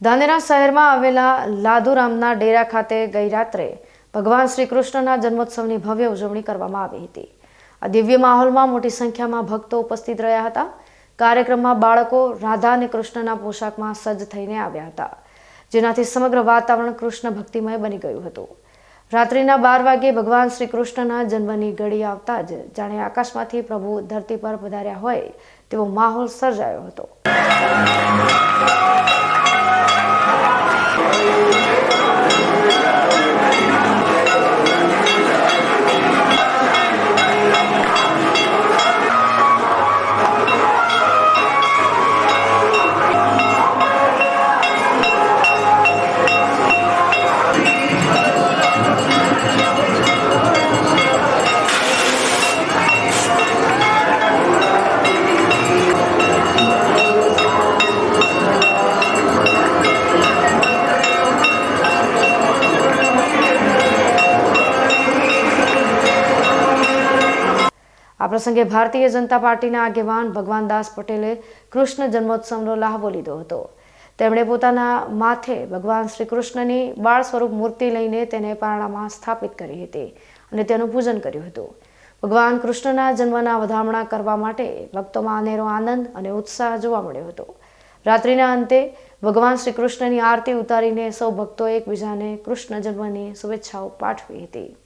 ધાનેરા શહેરમાં આવેલા લાદુરામના ડેરા ખાતે ગઈ રાત્રે ભગવાન શ્રી કૃષ્ણના જન્મોત્સવની ભવ્ય ઉજવણી કરવામાં આવી હતી. આ દિવ્ય માહોલમાં મોટી સંખ્યામાં ભક્તો ઉપસ્થિત રહ્યા હતા. કાર્યક્રમમાં બાળકો રાધા અને કૃષ્ણના પોશાકમાં સજ્જ થઈને આવ્યા હતા, જેનાથી સમગ્ર વાતાવરણ કૃષ્ણ ભક્તિમય બની ગયું હતું. રાત્રિના બાર વાગ્યે ભગવાન શ્રી કૃષ્ણના જન્મની ઘડી આવતા જ જાણે આકાશમાંથી પ્રભુ ધરતી પર પધાર્યા હોય તેવો માહોલ સર્જાયો હતો. આ પ્રસંગે ભારતીય જનતા પાર્ટીના આગેવાન ભગવાનદાસ પટેલે કૃષ્ણ જન્મોત્સવનો લાહવો લીધો હતો. તેમણે પોતાના માથે ભગવાન શ્રી કૃષ્ણની બાળ સ્વરૂપ મૂર્તિ લઈને તેને પારણામાં સ્થાપિત કરી હતી અને તેનું પૂજન કર્યું હતું. ભગવાન કૃષ્ણના જન્મના વધામણા કરવા માટે ભક્તોમાં અનેરો આનંદ અને ઉત્સાહ જોવા મળ્યો હતો. રાત્રિના અંતે ભગવાન શ્રી કૃષ્ણની આરતી ઉતારીને સૌ ભક્તો એકબીજાને કૃષ્ણ જન્મની શુભેચ્છાઓ પાઠવી હતી.